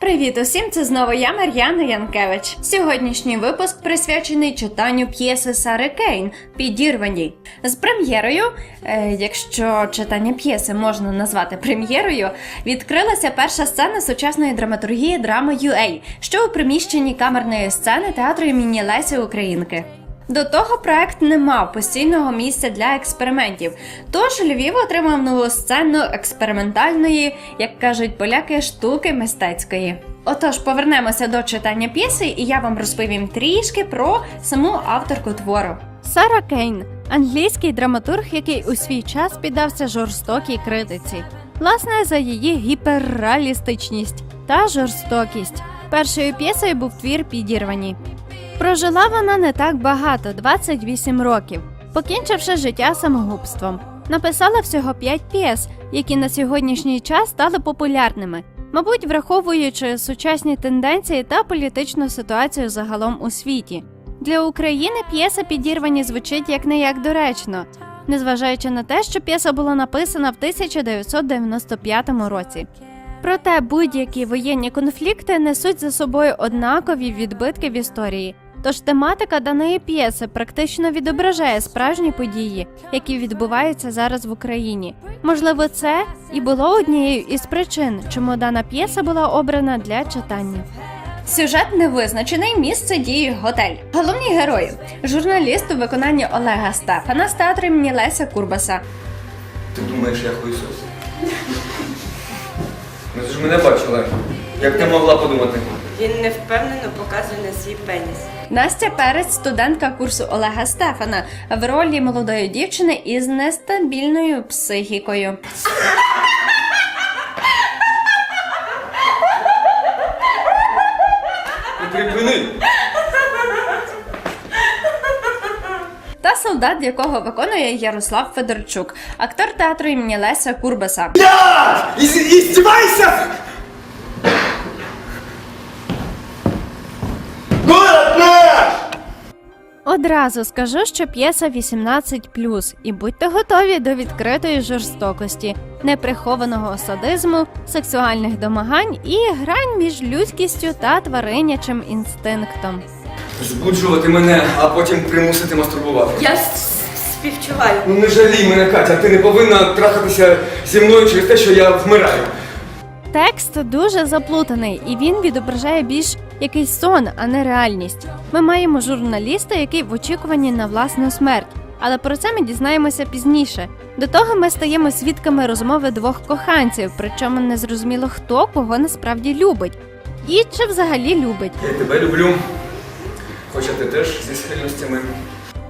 Привіт усім! Це знову я, Мар'яна Янкевич. Сьогоднішній випуск присвячений читанню п'єси Сари Кейн Підірвані. З прем'єрою, е, якщо читання п'єси можна назвати прем'єрою, відкрилася перша сцена сучасної драматургії драми UA, що у приміщенні камерної сцени театру імені Лесі Українки. До того проект не мав постійного місця для експериментів. Тож Львів отримав нову сцену експериментальної, як кажуть поляки, штуки мистецької. Отож, повернемося до читання п'єси, і я вам розповім трішки про саму авторку твору. Сара Кейн англійський драматург, який у свій час піддався жорстокій критиці, власне, за її гіперреалістичність та жорстокість. Першою п'єсою був твір підірвані. Прожила вона не так багато 28 років, покінчивши життя самогубством. Написала всього 5 п'єс, які на сьогоднішній час стали популярними, мабуть, враховуючи сучасні тенденції та політичну ситуацію загалом у світі. Для України п'єса підірвані звучить як не як доречно, незважаючи на те, що п'єса була написана в 1995 році. Проте будь-які воєнні конфлікти несуть за собою однакові відбитки в історії. Тож тематика даної п'єси практично відображає справжні події, які відбуваються зараз в Україні. Можливо, це і було однією із причин, чому дана п'єса була обрана для читання. Сюжет не визначений, місце дії готель. Головні герої журналіст у виконанні Олега Стефана з театру імені Леся Курбаса, Ти думаєш, я хуйсос? Ну ти ж мене бачила. Як ти могла подумати? Він невпевнено показує на свій пеніс. Настя Перець, студентка курсу Олега Стефана, в ролі молодої дівчини із нестабільною психікою. Припини! Та солдат, якого виконує Ярослав Федорчук, актор театру імені Леся Курбаса. Я! Із, издевайся! Одразу скажу, що п'єса 18+, і будьте готові до відкритої жорстокості, неприхованого садизму, сексуальних домагань і грань між людськістю та тваринячим інстинктом. Збуджувати мене, а потім примусити мастурбувати. Я співчуваю. Ну не жалій мене, Катя, ти не повинна трахатися зі мною через те, що я вмираю. Текст дуже заплутаний, і він відображає більш якийсь сон, а не реальність. Ми маємо журналіста, який в очікуванні на власну смерть. Але про це ми дізнаємося пізніше. До того ми стаємо свідками розмови двох коханців, причому не зрозуміло хто кого насправді любить. І чи взагалі любить. Я тебе люблю. Хоча ти теж зі схильностями.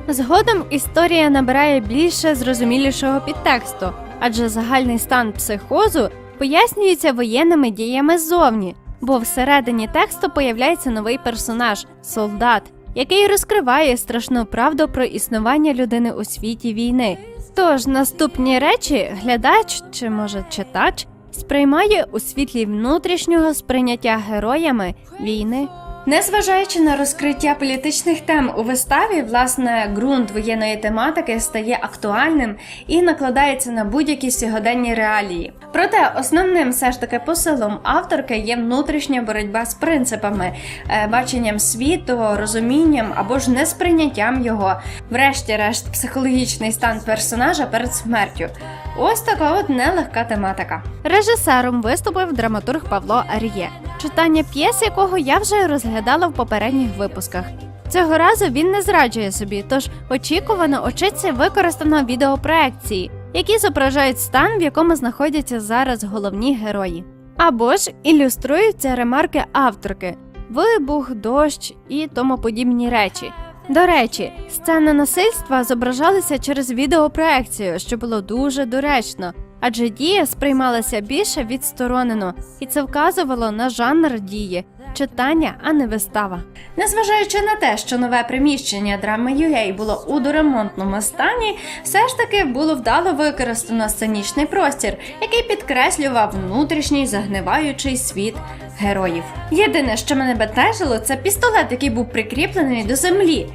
Згодом історія набирає більше зрозумілішого підтексту, адже загальний стан психозу пояснюється воєнними діями ззовні, бо всередині тексту появляється новий персонаж солдат, який розкриває страшну правду про існування людини у світі війни. Тож наступні речі глядач чи може читач сприймає у світлі внутрішнього сприйняття героями війни. Незважаючи на розкриття політичних тем у виставі, власне, ґрунт воєнної тематики стає актуальним і накладається на будь-які сьогоденні реалії. Проте основним все ж таки посилом авторки є внутрішня боротьба з принципами, е, баченням світу, розумінням або ж несприйняттям його, врешті-решт, психологічний стан персонажа перед смертю. Ось така от нелегка тематика. Режисером виступив драматург Павло Ар'є, читання п'єс, якого я вже розглядала в попередніх випусках. Цього разу він не зраджує собі, тож очікувано очиться використано відеопроекції, які зображають стан, в якому знаходяться зараз головні герої. Або ж ілюструються ремарки авторки, вибух, дощ і тому подібні речі. До речі, сцена насильства зображалися через відеопроекцію, що було дуже доречно, адже дія сприймалася більше відсторонено, і це вказувало на жанр дії читання, а не вистава. Незважаючи на те, що нове приміщення драми UA було у доремонтному стані, все ж таки було вдало використано сценічний простір, який підкреслював внутрішній загниваючий світ героїв. Єдине, що мене бентежило, це пістолет, який був прикріплений до землі.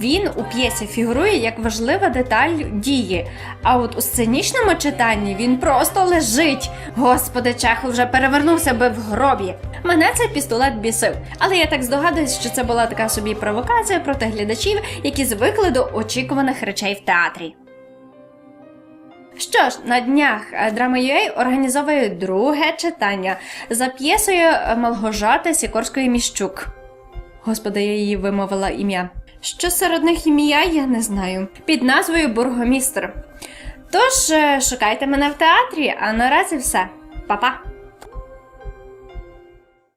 Він у п'єсі фігурує як важлива деталь дії. А от у сценічному читанні він просто лежить. Господи, Чехов вже перевернувся би в гробі. Мене цей пістолет бісив, але я так здогадуюсь, що це була така собі провокація проти глядачів, які звикли до очікуваних речей в театрі. Що ж, на днях е, Drama.ua організовує друге читання за п'єсою е, Малгожати Сікорської Міщук. Господи, я її вимовила ім'я. Що серед них ім'я, я не знаю. Під назвою Бургомістр. Тож е, шукайте мене в театрі, а наразі все. Па-па!